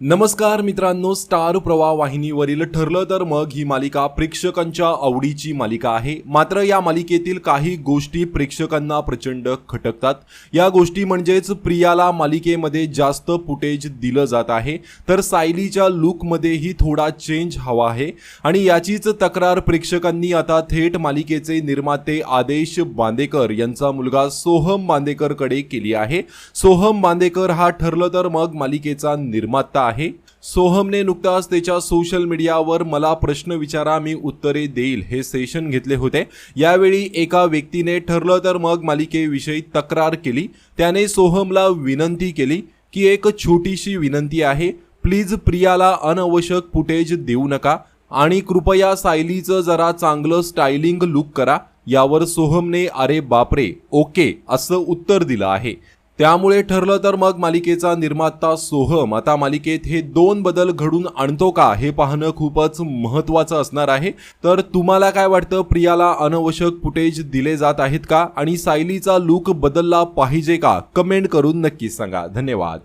नमस्कार मित्रांनो स्टार प्रवाह वाहिनीवरील ठरलं तर मग ही मालिका प्रेक्षकांच्या आवडीची मालिका आहे. मात्र या मालिकेतील काही गोष्टी प्रेक्षकांना प्रचंड खटकतात. या गोष्टी म्हणजेच प्रियाला मालिकेमध्ये जास्त फुटेज दिलं जात आहे. तर सायलीच्या लुकमध्येही थोडा चेंज हवा आहे. आणि याचीच तक्रार प्रेक्षकांनी आता थेट मालिकेचे निर्माते आदेश बांदेकर यांचा मुलगा सोहम बांदेकरकडे केली आहे. सोहम बांदेकर हा ठरलं तर मग मालिकेचा निर्माता आहे. सोहमने नुकताच त्याच्या सोशल मीडियावर मला प्रश्न विचारा मी उत्तरे देईल हे सेशन घेतले होते. यावेळी एका व्यक्तीने ठरलं तर मग मालिकेविषयी तक्रार केली. त्याने सोहमला विनंती केली की एक छोटीशी विनंती आहे. प्लीज प्रियाला अनवश्यक फुटेज देऊ नका आणि कृपया सायलीचं जरा चांगलं स्टायलिंग लुक करा. यावर सोहमने अरे बापरे ओके असं उत्तर दिलं आहे. त्यामुळे ठरलं तर मग मालिकेचा निर्माता सोहम. आता मालिकेत हे दोन बदल घडून आणतो का हे पाहणं खूपच महत्त्वाचं असणार आहे. तर तुम्हाला काय वाटतं? प्रियाला अनवश्यक फुटेज दिले जात आहेत का? आणि सायलीचा लुक बदलला पाहिजे का? कमेंट करून नक्की सांगा. धन्यवाद.